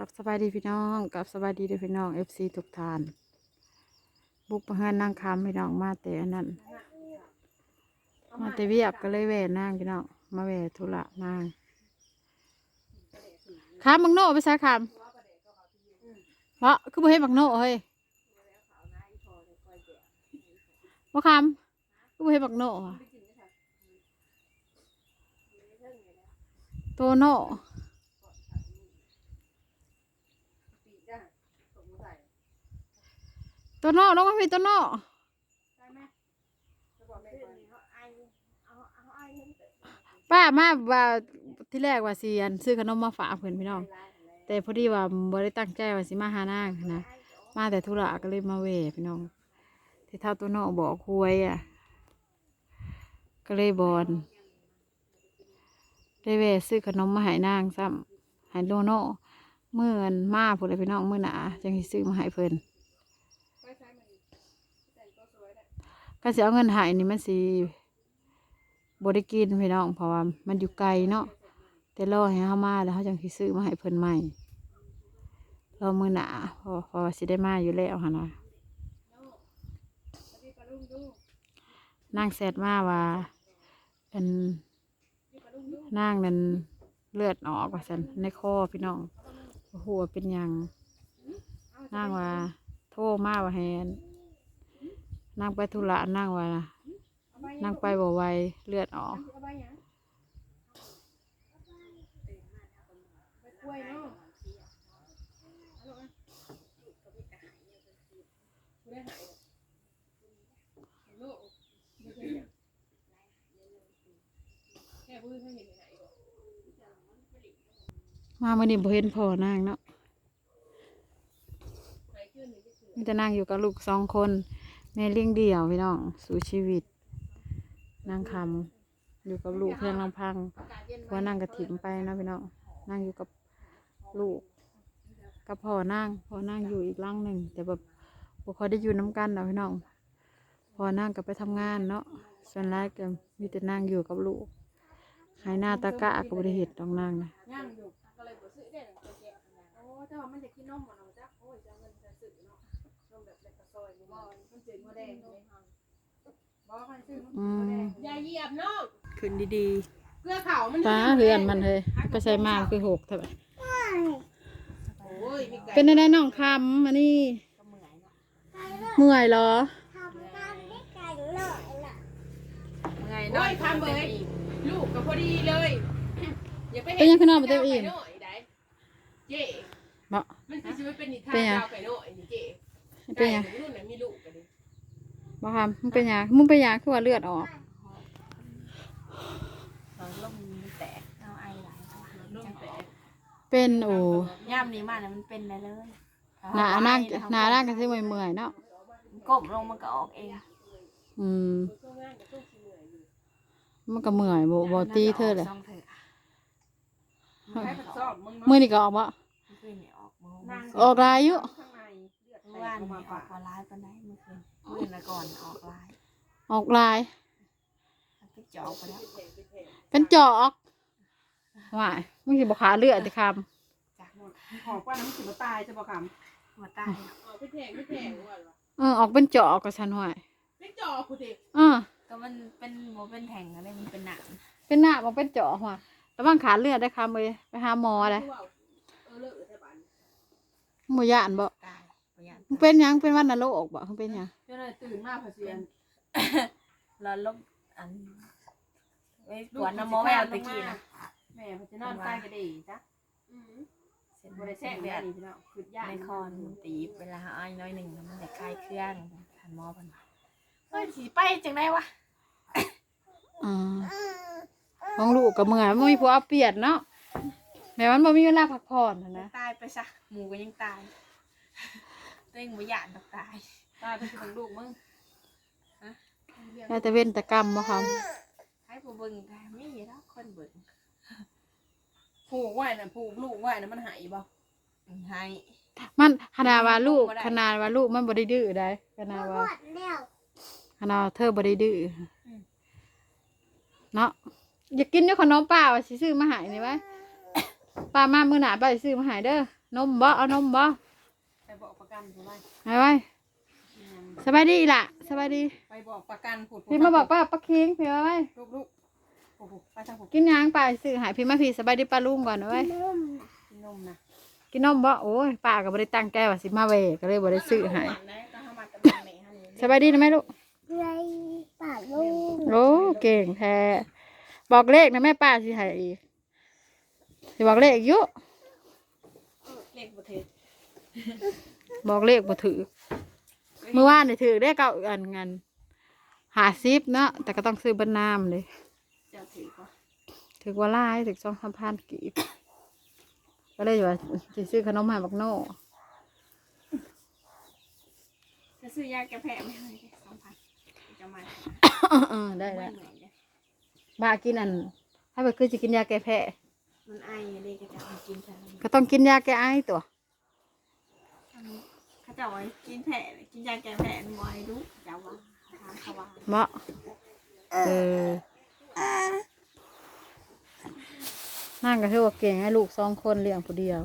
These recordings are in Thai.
กับสบายดีพี่น้องกับสบายดีเด้อพี่น้องเอฟซีทุกทาน บุกมาเฮือนนั่งคำพี่น้องมาแต่อันนั้น มาแต่เวียกก็เลยแหวนนั่งพี่น้องมาแหวธุระนั่งคำบังโน่ไปใส่คำเพราะคือบ่เห็นบังโน่เฮ้ยว่าคำคือบ่เห็นบังโน่อะโตโน่ ตัวโน่น้องมาพี่ตัวโน่ป้ามาว่าที่แรกว่าสิอันซื้อขนมมาฝากเพื่อนพี่น้อง แต่พอดีว่าบ่ได้ตั้งใจว่าสิมาหานางนะมาแต่ธุระก็เลยมาเวพี่น้อง ที่เท่าตัวโน่บอกคุยอะ ก็เลยบอนได้เวซื้อขนมมาให้นางซ้ำให้โลโน่เมื่ออันมาพูดเลยพี่น้องเมื่อหนาจังสิซื้อมาให้เพิ่น ก็สิเอาเงินหายนี่มันสิบริกินพี่น้องเพราะว่ามันอยู่ไกลเนาะแต่รอให้เขามาแล้วเขาจังสิซื้อมาให้เพิ่นใหม่รอมือหนาพราะเพราะว่าสิได้มาอยู่แล้วหั่นนะนางแซดมาว่าเป็นนางนั่นเลือดออกว่าสันในคอพี่น้องหัวเป็นหยังนางว่า ทรมาว่าแฮนนั่งไปธุระนั่งไว้นะนั่งไปบ่ไหวเลือดออกมาเมื่อนี้บ่เห็นพ่อนางเนาะ มีแต่นางอยู่กับลูกสองคนแม่เลี้ยงเดี่ยวพี่น้องสู่ชีวิต นางคำอยู่กับลูกเพียงลำพังเพราะนางกระถิ่มไปนะพี่น้องนางอยู่กับลูกกับพ่อนางพ่อนางอยู่อีกหล่างหนึ่งแต่แบบบ่ค่อยได้อยู่น้ำกันเนะพี่น้องพ่อนางก็ไปทำงานเนาะส่วนแรกก็มีแต่นางอยู่กับลูกหายหน้าตะกะก็บริเหตุต้องนางนะย่างอยู่ก็เลยบ่ซื้อได้เลยตัวแกะโอ้แต่ว่ามันจะกินนมบ่เนาะจ๊ะโอ้ยจะเอาเงินจะซื้อเนาะ มแบบเล็กกระซอยนี่บ่มันจืดบ่แดงเลยค่ะบ่มันซื้อมันอืบ่แดมงอย่าเหยียบน้องขึ้นดีเกลือขาวมันๆป้าเฮือนมันเลยไปใส่มาคือหกเท่าไหร่โอ้ยมีไก่เป็นอะไรน้องคำอันนี้เมื่อยเหรอ ไงน้อยทำเบยลูกก็พอดีเลยอย่าไปเป็นยังขนมมาเต็มอิ่มไก่น้อยได้เจ๊บ่มันสิสิเป็นนิทานเป็นยังดาวไก่น้อยนี่เจ๊ เป็นหยังไก่รุ่นน่ะมีลูกกันดิบ่คำมึงเป็นหยังมึงเป็นหยังคือว่าเลือดออก เราลมมันแตกเอาไอไหลเข้ามาลูกแต่เป็นโอ้ย่ำนี้มาเนี่ยมันเป็นอะไรเลยหนานั่งเอไหนานั่งกันสิเมื่อยๆเนาะกบลงมันก็ออกเองอืมมันก็เมื่อยบ่บ่ตีเธอเลยซ่องเถอะให้ทดสอบมึงเนาะมื้อนี้ก็ออกบ่เมื่อคืนนี่ออกมือนั่งออกหลายอยู่านนี่ออกมาร้ายปานใดเมื่อคืนเมื่อคืนละก่อนออกร้ายออกหลายมันก็จอกไปแล้วเป็นจอกว่ายมึงสิบ่ขาเลือดติคำจากหมดหอกว่าน้ำสิบตายใช่ปะคมาตายำอ๋อพี่แทงพี่แทงว่าเหรอเออออกเป็นจอกก็ฉันว่ายไม่จอคุณดิเออ ก็มันเป็นโมเป็นแท่งอะไรมันเป็นหนังเป็นหน้ามันเป็นจอกว่ะระวังขาเลือดได้คำเลยไปหาหมอเลยเออเลิกแถวบ้านหมูย่านบ่ตาย ประหยัดมึงเป็นหยังเป็นวันนรกบ่มึงเป็นหยังก็เลยตื่นมาพอเสียนร้อนลมอันไว้ปวดน้ำโมแมวตะกี้นะแม่พอจะนอนใต้ก็ดีจ้ะเส้นบริแทรกเลยอันนี้พี่น้องคือย่าในคอนมันตีบเวลาเอาไอ้น้อยหนึ่งมันจะคลายเครื่องทันหมอเพันว่าเฮ้ยสีไปจังได้วะอ่าของลูกกับเมื่อยมันมีผัวเอาเปรียดเนาะแม่มันบ่มีเวลาพักผ่อนน่ะนะ ตายไปซะหมูก็ยังตาย ตัวเองไม่หยาดดอกตายตายเป็นของลูกมึงแล้วแต่เว้นแต่กรรมบ่ครับให้ผู้เบิ่งได้ไม่เห็นแล้วคนเบิ่งผูกไว้น่ะผูกลูกไว้น่ะมันหายบ่ให้มันขนาดว่าลูกขนาดว่าลูกมันบ่ได้ดื้อได้ขนาดว่าขนาดว่าเธอบ่ได้ดื้ออเนาะอยากกินอยู่ขนมเปล่าสิซื้อมาให้นี่ไว้ป้ามามื้อหน้าป้าสิซื้อมาให้เด้อนมบ่เอานมบ่ไปบอ กประกันผู้ไว้ไปไว้สบายดีล่ะสบายดีไปบอกประกันพูดพี่มาบอกป้าป้าคิงพี่มาไว้ลูกลูกโอ้โหไปทางผมกินหยังป้าสิซื้อให้พี่มาพี่สบายดีป้าลุงก่อนเอาไว้กินนมนะกินนมบ่โอ้ยป้าก็บ่ได้ตั้งใจว่าสิมาเวก็เลยบ่ได้ซื้อให้ได้ก็เข้ามาตะบันแม่ฮันนี่สบายดีนะแม่ลูกไรป่าลูกโอ้เก่งแท้บอกเลขนะแม่ป้าสิให้อีกสิบอกเลขอยู่เล็กบ่เทศ บอกเลขบ่ถือเมื่อวานนี่ถือได้เก้าอันงันหาซิปเนาะแต่ก็ต้องซื้อเบนน้ำเลยเจ้าถือก็ถือว่าหลายถือสองสามพันกีบก็เลยว่าจะซื้อขนมให้บักโน่จะซื้อยาแก้แพ้ไม่ให้สองพันจะมาเออได้ไม่แล้วเหนื่อยเลยบากินอัน ถ้าไปคือจะกินยาแก้แพ้มันไอเลยก็จะเอากินใช่ไหมก็ต้องกินยาแก้ไอตัว เขาจะเอาไว้กินแผลกินยาแก้แผลมวยรู้จะว่าทางเขาว่าเมาะเออนั่งก็คือว่าเก่งให้ลูกสองคนเลี้ยงผู้เดียว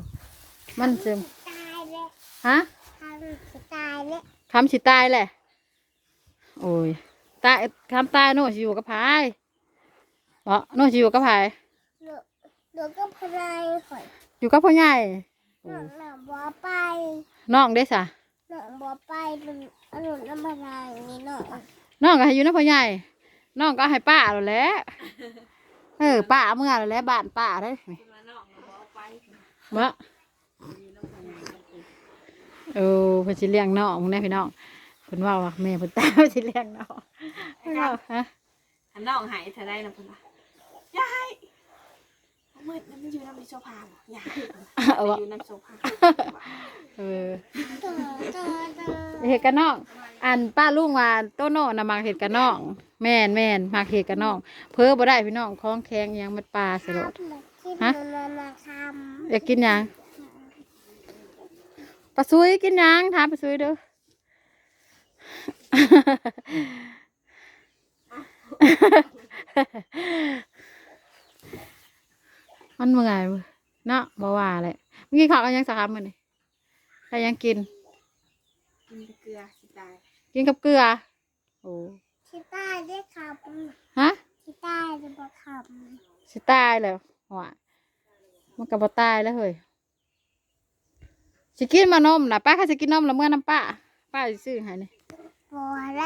มันจะตายเลยฮะทำจะตายเลยคำสิตายแหละโอ้ยตายคำตายโน่สิอยู่กับพายเนาะโน่สิอยู่กับพายหนูหนูก็พลายหอยอยู่กับพ่อใหญ่หนูหนูบัวไปน้องได้สะ หนูบัวไปหนูหนูน้ำพลายนี่หนูน้องก็ให้อยู่นะพ่อใหญ่น้องก็ให้ป้าแล้วแหละเออป้าเมื่อแล้วแหละบ้านป้าได้คุณมานอกมาบอกไปเมื่อเออเพิ่นสิเลี้ยงน้องมึงได้พี่น้องเพิ่นว่าว่าแม่เพิ่นตายเพิ่นสิเลี้ยงน้องเพิ่นว่าฮะอันน้องหายเธอได้นะคุณล่ะยายเมื่อนั้นไม่อยู่น้ำในโซฟาหรอยายเอาไปวะอยู่น้ำโซฟาเออตัวตัวตัว เห็ดกันน้องอันป้าลุงว่าโตโน่นะมักเห็ดกันน้อง แม่นแม่นมักเห็ดกันน้องเพ้อบ่ได้พี่น้องคล้องแข็งยังมันปลาสลดกินฮะอยากกินยังปลาซุยกินยังถามปลาซุยด้อมันเมื่อยเว้ยเนาะบ่ว่าแหละเมื่อกี้ข้าวกันยังสักคำมันนี่ใครยังกิน ลือสิตายกินกับเกลือ โอ้ำชิต้าได้คฮะำชิต้าได้บอกคสิตายแล้วว่ะมันก็บ่ตายแล้วเฮ้ยสิกินมานมนะป้าค่ะสิกินนมแล้วเมื่อน้ำป้าป้าสิซื้อให้นี่ำบัวอะไร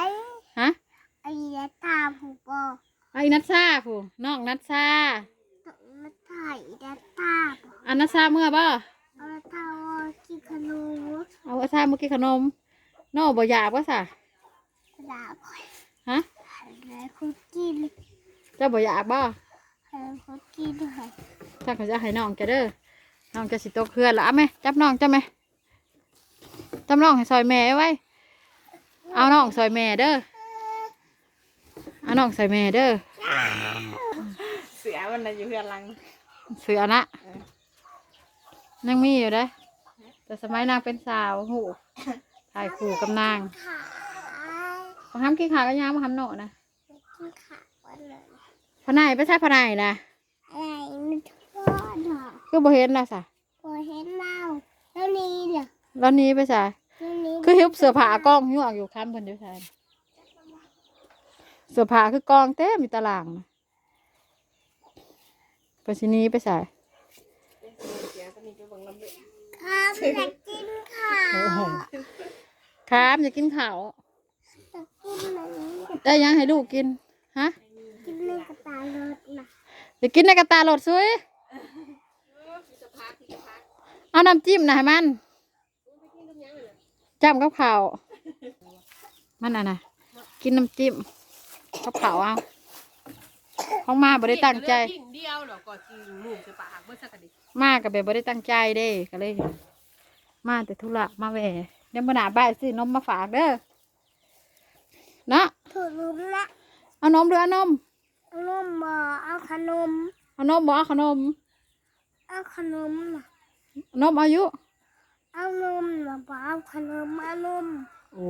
ฮะไอ้ยาตาผูกบอไอ้นัทซาผู้น้องนัทซาต้องมาถ่ายยาตาบอันนัทซาเมื่อบ่เอาเท้ากินขนมเอาอันซาเมื่อกี้ขนม น้องบ่อยากว่าซะดาบอยฮะแล้วคุกกินเจ้าบ่อยากบ่แล้วคุกกินด้วยถ้าเขาจะให้น้องแกเด้อน้องจะสิโตเคลื่อนแล้วเอาไหมจับน้องจับไหมจับน้องให้ซอยแม่ไว้ เอาน้องซอยแม่เด้อเอาน้องซอยแม่เด้อเสือมันน่ะอยู่เพื่อนหลังเสือนะยังมีอยู่เด้อแต่สมัยนางเป็นสาวหู ถ่ายคู่กับนางขามาทำกี่ขาก็ยางมาทำโหนนะกินขาวันนั้นพนายไปใช่พนายนะอะไรมันทอดเหรอคือบ่เห็นนะสะพอเห็นเราแล้วนี่เหรอแล้วหนี้ไปใส่แล้วนี่คือหิบเสื้อผ้ากองหิ้วออกอยู่ค้ำเพิ่นเดียวใส่เสื้อผ้าคือกองเต้มีตารางนะไปสิหนี้ไปใส่เสือตัวนี้ไปเบิ่งลำเลือข้าวอยากกินข้าวโอ้โห ครับอย่ากินข้าวอยากกินมันได้ยังให้ลูกกิน ฮะ กินเนื้อกระตายรถนะอย่ากินในกระตาโหลดซุยเอาน้ำจิ้มนะให้มันจ้ำกับข้าวมันอะนะกินน้ำจิ้มกับข้าวเอาของมาบ่ได้ตั้งใจกินเดียวเหรอก่อนกินลูกจะปากเมื่อสักกะดิมากับแบบบ่ได้ตั้งใจเด้ก็เลย มาแต่ธุระมาแหว เดี๋ยวมาหนาบ้านซื้อนมมาฝากเด้อเนาะถูกลุมละเอานมด้วยเอานมเอานมบ่เอาขนมเอานมบ่เอาขนมเอาขนมน่ะนมอายุเอานมน่ะบ่เอาขนมเอานมโอ้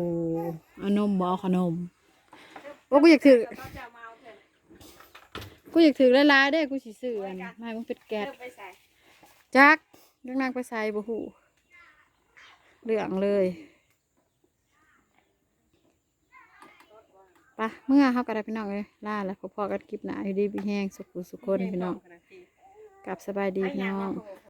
เอานมบ่เอาขนมว่ากูอยากถือเขาจะมาเอาเถอะกูอยากถือหลายๆเด้กูสิซื้ออันไม่มึงเป็นแก๊สเริ่มไปใส่ใจจักเรื่องนางไปใส่บ่หู เหลืองเลยปะเมื่อเขากระด้พี่น้องเลยล่าแล้วพอๆกันคลิปหนาอยู่ดีพี่แห้งสุขุสุขคนพี่น้องกลับสบายดีพี่น้อง